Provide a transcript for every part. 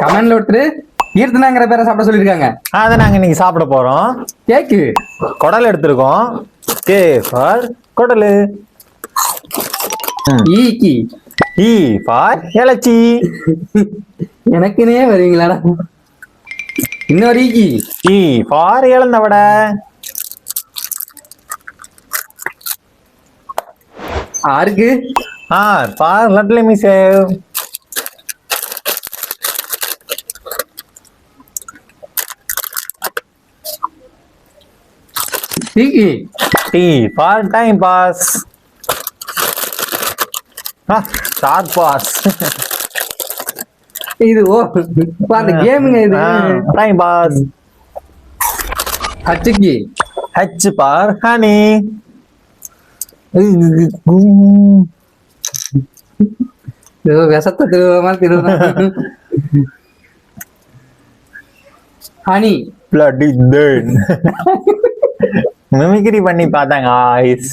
கமெண்ட்ல ஒருத்தர் கீர்த்தனாங்கிற பேரை சாப்பிட சொல்லியிருக்காங்க. அதை நாங்க இன்னைக்கு சாப்பிட போறோம். கேக்கு. குடல் எடுத்திருக்கோம். கே ஃபார் குடலு. ஈக்கி இ ஃபார் இலச்சி எனக்குனே வருவீங்களாடா இன்னொரு ஈக்கி இ ஃபார் இழந்த வடை. ஆருக்கு ஆர் ஃபார் லட்லி மீ ஈக்கி T for time pass star pass இது ஓ அந்த கேமுங்க இது டைம் பாஸ் ஹச்சுக்கி ஹச் பார் ஹனி விஷத்தை திருவ மாதிரி திருவா ஹனி பிளட்டி தேன் மிமிக்ரி பண்ணி பார்த்தாங்க. ஆய்ஸ்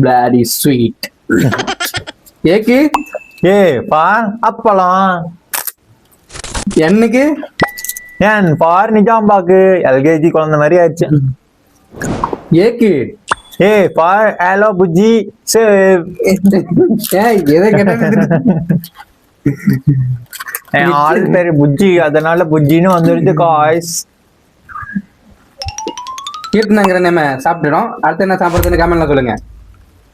பிளாடி ஸ்வீட் ஏக்கு? ஏ ஃபார் அப்பளம். என்னக்கு? ஏன் ஃபார் நிஜாம்பாக்கு எல்கேஜி குழந்தை மாதிரி ஆயிடுச்சு. ஏக்கு? ஏ ஃபார் ஹலோ புஜ்ஜி ஏய் எதை கேட்டாலும் என் ஆள் பேரு புஜ்ஜி. அதனால புஜ்ஜின்னு வந்துருச்சு காய்ஸ் கீர்த்தனங்கிற நேம சாப்பிட்டுடும் அடுத்து என்ன சாப்பிடுறதுன்னு கமெண்ட்ல சொல்லுங்க.